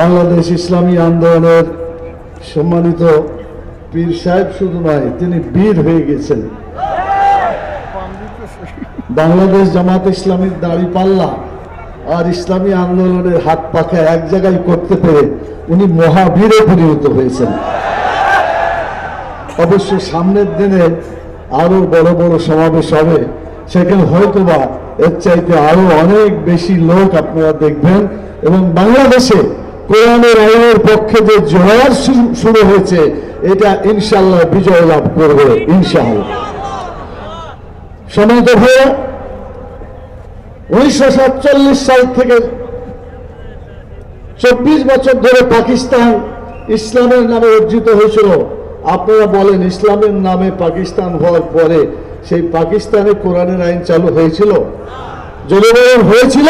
বাংলাদেশ ইসলামী আন্দোলনের সম্মানিত পীর সাহেব শুধু নয়, তিনি বীর হয়ে গেছেন। বাংলাদেশ জামাত ইসলামীর দাড়ি পাল্লা আর ইসলামী আন্দোলনের হাত পাখা এক জায়গায় করতে পেরে উনি মহাবীরে পরিণত হয়েছেন। অবশ্য সামনের দিনে আরও বড় বড় সমাবেশ হবে, সেখানে হয়তোবা এর চাইতে আরও অনেক বেশি লোক আপনারা দেখবেন এবং বাংলাদেশে কোরআনের আইনের পক্ষে যে জোয়ার শুরু- হয়েছে, এটা ইনশাল্লাহ বিজয় লাভ করবে, ইনশাআল্লাহ। সমিত ভাইয়া উনিশশো সাতচল্লিশ সাল থেকে চব্বিশ বছর ধরে পাকিস্তান ইসলামের নামে অর্জিত হয়েছিল। আপনারা বলেন, ইসলামের নামে পাকিস্তান হওয়ার পরে সেই পাকিস্তানে কোরআনের আইন চালু হয়েছিল? জনগণ হয়েছিল?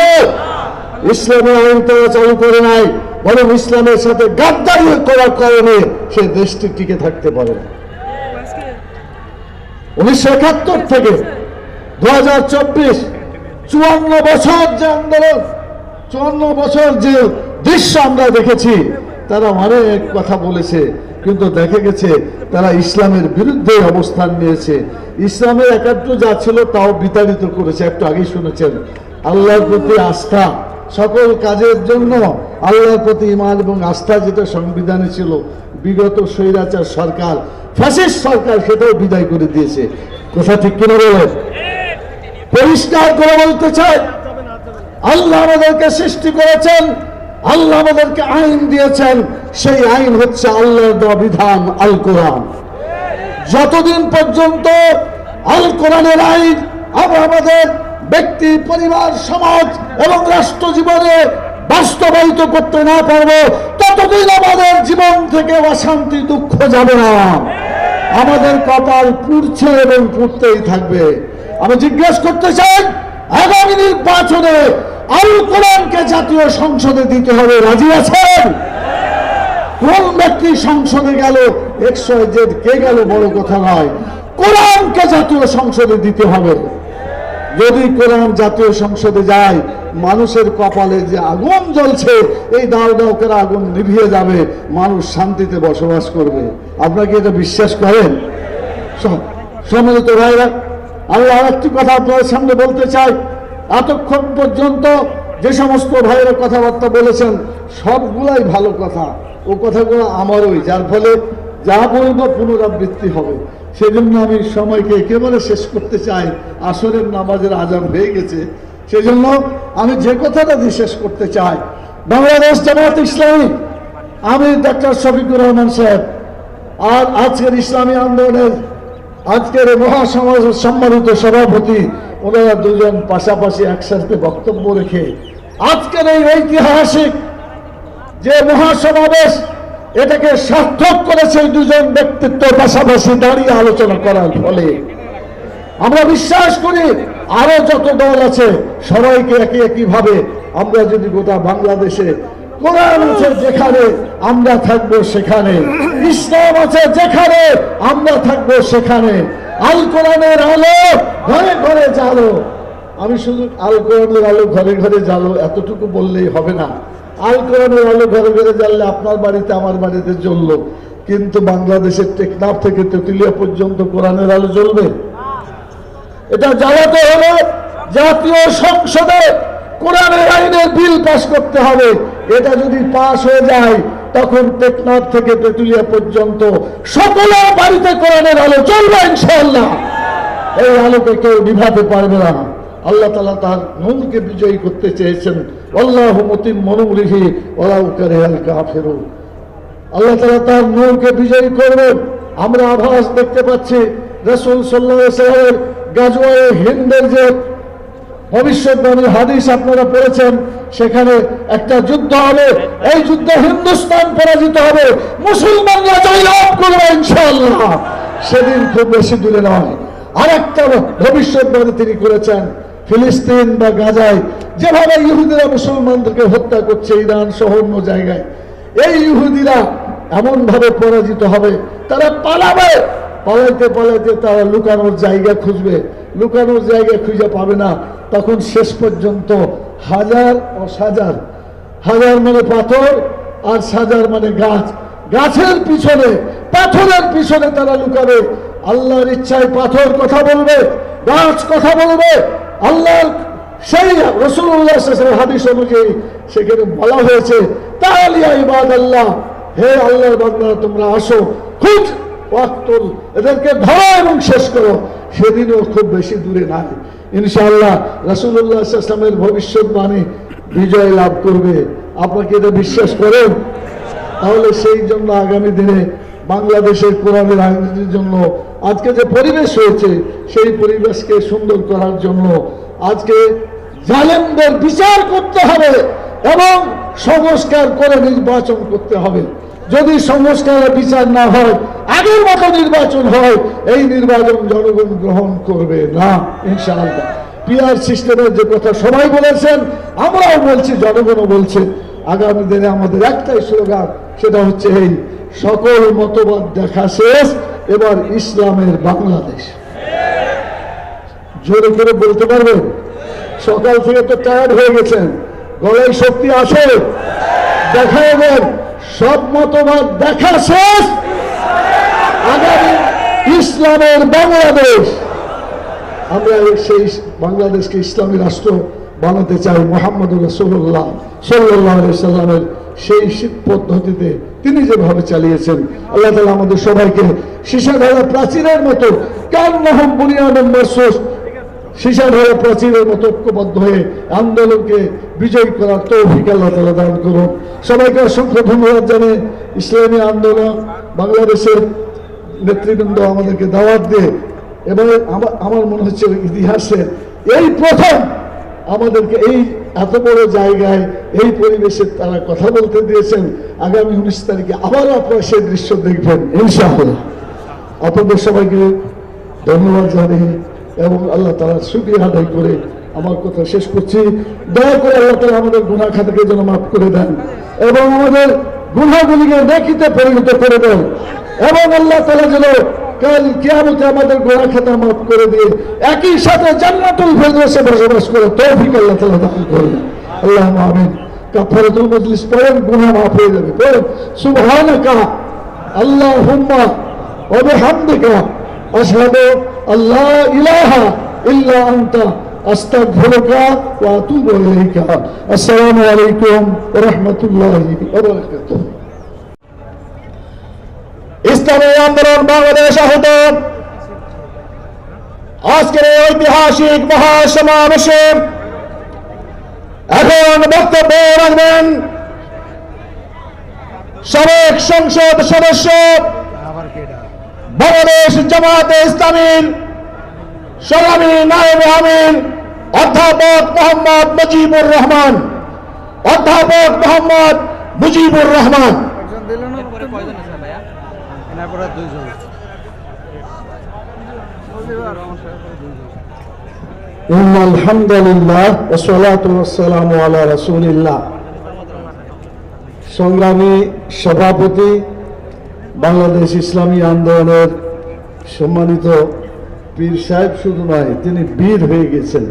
ইসলামের আইন তারা চালু করে নাই, বরং ইসলামের সাথে গাদ্দারি করার কারণে সে দেশটি টিকে থাকতে পারে না। উনিশশো একাত্তর থেকে দু হাজার চব্বিশ চুয়ান্ন বছর যে আন্দোলন, চুয়ান্ন বছর যে দৃশ্য আমরা দেখেছি, তারা অনেক কথা বলেছে, কিন্তু দেখা গেছে তারা ইসলামের বিরুদ্ধে অবস্থান নিয়েছে। ইসলামের একাত্র যা ছিল তাও বিতাড়িত করেছে, একটু আগেই শুনেছেন, আল্লাহর প্রতি আস্থা। সকল কাজের জন্য আল্লাহর প্রতি ইমান এবং আস্থা যেটা সংবিধানে ছিল বিগত স্বৈরাচার সরকার, ফ্যাসিস্ট সরকার সেটাও বিদায় করে দিয়েছে। কথা ঠিক কিনা বলেন পরিষ্কার করে বলতে চাই, আল্লাহ আমাদেরকে সৃষ্টি করেছেন, আল্লাহ আমাদেরকে আইন দিয়েছেন, সেই আইন হচ্ছে আল্লাহর দেওয়া বিধান আল কোরআন যতদিন পর্যন্ত আল কোরআনের আইন আমরা আমাদের ব্যক্তি, পরিবার, সমাজ এবং রাষ্ট্র জীবনে বাস্তবায়িত করতে না পারব, ততদিন আমাদের জীবন থেকে অশান্তি, দুঃখ যাবে না। আমাদের কপাল পুড়ছে এবং পুড়তেই থাকবে। আমি জিজ্ঞেস করতে চাই, আগামী নির্বাচনে আল কোরআনকে জাতীয় সংসদে দিতে হবে, রাজি আছেন? কোন ব্যক্তি সংসদে গেল একশো কে গেল বড় কথা নয়। কোরআনকে জাতীয় সংসদে দিতে হবে। যদি কোরআন জাতীয় সংসদে যায়, মানুষের কপালে যে আগুন জ্বলছে, এই দাও দাও আগুন নিভিয়ে যাবে, মানুষ শান্তিতে বসবাস করবে। আপনারা কি এটা বিশ্বাস করেন? স- সম্মানিত আমি আর একটি কথা আপনাদের সামনে বলতে চাই। এতক্ষণ পর্যন্ত যে সমস্ত ভাইয়েরা কথাবার্তা বলেছেন, সবগুলাই ভালো কথা। ও কথাগুলো আমারই, যার ফলে যা বলব পুনরাবৃত্তি হবে। সেজন্য আমি সময়কে একেবারে শেষ করতে চাই। আসরের নামাজের আজান হয়ে গেছে। সেজন্য আমি যে কথাটা দিয়ে শেষ করতে চাই, বাংলাদেশ জামাত ইসলামী, আমি ডাক্তার শফিকুর রহমান সাহেব, আর আজকের ইসলামী আন্দোলনের, আজকের এই মহাসমাজের সম্মানিত সভাপতি, ওনারা দুজন পাশাপাশি একসাথে বক্তব্য রেখে, আজকের এই ঐতিহাসিক যে মহাসমাবেশ এটাকে সার্থক করেছে দুজন ব্যক্তিত্ব পাশাপাশি দাঁড়িয়ে আলোচনা করার ফলে আমরা বিশ্বাস করি আরও যত দল আছে সবাইকে একই একই ভাবে আমরা যদি গোটা বাংলাদেশে কোরআন আছে যেখানে আমরা থাকব সেখানে, ইসলাম আছে যেখানে আমরা থাকব সেখানে, আল কোরআনের আলো ঘরে ঘরে জালো আমি শুধু আল কোরআনের আলো ঘরে ঘরে জ্বালো, এতটুকু বললেই হবে না। আল কোরআনের আলো ঘরে ঘরে আপনার বাড়িতে, আমার বাড়িতে কিন্তু বাংলাদেশের টেকনাফ থেকে তেতুলিয়া পর্যন্ত কোরআনের আলো এটা জ্বালাতে হলে জাতীয় সংসদে কোরআনের আইনের বিল করতে হবে। এটা যদি পাস হয়ে যায়, তখন টেকনাফ থেকে তেতুলিয়া পর্যন্ত সকলের বাড়িতে কোরআনের আলো চলবে ইনশাআল্লাহ। এই আলোকে কেউ নিভাতে পারবে না। আল্লাহ তালা তার নূরকে বিজয়ী করতে চেয়েছেন। আল্লাহ মতিম মনুরিহি ওলাউ তার নূরকে বিজয়ী করবেন। আমরা আভাস দেখতে পাচ্ছি রসুল সাল্লাহ সাল্লামের হিন্দের যে ভবিষ্যৎবাণী হাদিস আপনারা পড়েছেন, সেখানে একটা যুদ্ধ হবে। এই যুদ্ধে হিন্দুস্তান পরাজিত হবে। মুসলমানরা জয়লাভ সেদিন খুব বেশি দূরে নয়। আর একটা ভবিষ্যৎবাণী তিনি করেছেন ফিলিস্তিন বা গাজায়, যেভাবে ইহুদিরা মুসলমানদেরকে হত্যা করছে ইরান সহ অন্য জায়গায়, এই ইহুদিরা এমন ভাবে পরাজিত হবে, তারা পালাবে। পালাইতে পালাইতে তারা লুকানোর জায়গা খুঁজবে। লুকানোর জায়গা খুঁজে পাবে না। তখন শেষ পর্যন্ত হাজার ও হাজার হাজার মানে পাথর আর সাজার মানে গাছ। গাছের পিছনে, পাথরের পিছনে তারা লুকাবে। আল্লাহর ইচ্ছায় পাথর কথা বলবে, গাছ কথা বলবে আল্লাহর সেই রসুল্লাহ হাদিস অনুযায়ী সেখানে বলা হয়েছে তাহলিয়া ইবাদ আল্লাহ হে আল্লাহর বান্দা, তোমরা আসো খুব ওয়াক্তুল, এদেরকে ধরো এবং শেষ করো। সেদিনও খুব বেশি দূরে নাই। ইনশাআল্লাহ রাসূলুল্লাহ ইসলামের ভবিষ্যৎবাণী বিজয় লাভ করবে। আপনাকে এটা বিশ্বাস করেন? তাহলে সেই জন্য আগামী দিনে বাংলাদেশের কোরআনের রাজনীতির জন্য আজকে যে পরিবেশ হয়েছে, সেই পরিবেশকে সুন্দর করার জন্য আজকে জালেমদের বিচার করতে হবে এবং সংস্কার করে নির্বাচন করতে হবে। যদি সংস্কারের বিচার না হয়, আগের মতো নির্বাচন হয়, এই নির্বাচন জনগণ গ্রহণ করবে না, ইনশাআল্লাহ। পিআর সিস্টেমের যে কথা সবাই বলেছেন, আমরাও বলছি, জনগণও বলছে, আগামী দিনে আমাদের একটাই স্লোগান, সেটা হচ্ছে এই, সকল মতবাদ দেখা শেষ এবার ইসলামের বাংলাদেশ। জোরে করে বলতে পারবেন? সকাল থেকে তো টায়ার্ড হয়ে গেছেন। গলায় শক্তি দেখা এবার সব মতবাদ দেখা শেষ। আগামী ইসলামের বাংলাদেশ। আমরা সেই বাংলাদেশকে ইসলামী রাষ্ট্র বানাতে চাই মোহাম্মদ রসুল্লাহ সাল্লাহ সাল্লামের সেই পদ্ধতিতে তিনি যেভাবে চালিয়েছেন, আল্লাহ তালা আমাদের সবাইকে সীসাধারা প্রাচীরের মতো কান মোহাম বুনিয়ান মরসুস সীসাধারা প্রাচীরের মতো ঐক্যবদ্ধ হয়ে আন্দোলনকে বিজয় করার তৌফিক আল্লাহ তালা দান করুন। সবাইকে অসংখ্য ধন্যবাদ জানে ইসলামী আন্দোলন বাংলাদেশের নেতৃবৃন্দ আমাদেরকে দাওয়াত দিয়ে, এবং আমার মনে হচ্ছে ইতিহাসের এই প্রথম আমাদেরকে এই এত বড় জায়গায় এই পরিবেশে তারা কথা বলতে দিয়েছেন, আগামী উনিশ তারিখে আবার আপনারা সেই দৃশ্য দেখবেন, ইনশাআল্লাহ। আপনাদের সবাইকে ধন্যবাদ জানিয়ে এবং আল্লাহ তারা সুক্রিয়া আদায় করে আমার কথা শেষ করছি। দয়া করে আল্লাহ তালা আমাদের গুণা খাতাকে যেন মাফ করে দেন এবং আমাদের গুণাগুলিকে নেকিতে পরিণত করে দেন এবং আল্লাহ তালা যেন কাল কিয়ামতে আমাদের গোড়া খাতা মাফ করে দিয়ে একই সাথে জান্নাতুল ফেরদৌসে বসবাস করে তৌফিক আল্লাহ তাআলা দান করুন। আল্লাহ আমিন। কাফারাতুল মজলিস পড়েন, গুনাহ মাফ হয়ে যাবে। পড়েন, সুবহানাকা, আল্লাহুম্মা ওয়া বিহামদিকা, আশহাদু আল্লা ইলাহা ইল্লা আনতা, আস্তাগফিরুকা ওয়া আতুবু ইলাইকা। আসসালামু আলাইকুম ওয়া রাহমাতুল্লাহি ওয়া বারাকাতুহু। ইসলামী আন্দোলন বাংলাদেশ আহত আজকের এই ঐতিহাসিক মহাসমাবেশে এখন বক্তব্য রাখবেন সাবেক সংসদ সদস্য বাংলাদেশ জামাতে ইসলামীর সংগ্রামী নায়েব আমিন, অধ্যাপক মোহাম্মদ মুজিবুর রহমান, অধ্যাপক মোহাম্মদ মুজিবুর রহমান। একজন দিল না পরে কয়জন আছে ভাইয়া এনার পরে দুইজন إن الحمد لله والصلاة والسلام على رسول الله সংগ্রামী সভাপতি বাংলাদেশ ইসলামী আন্দোলনের সম্মানিত পীর সাহেব শুধু নয় তিনি বীর হয়ে গেছেন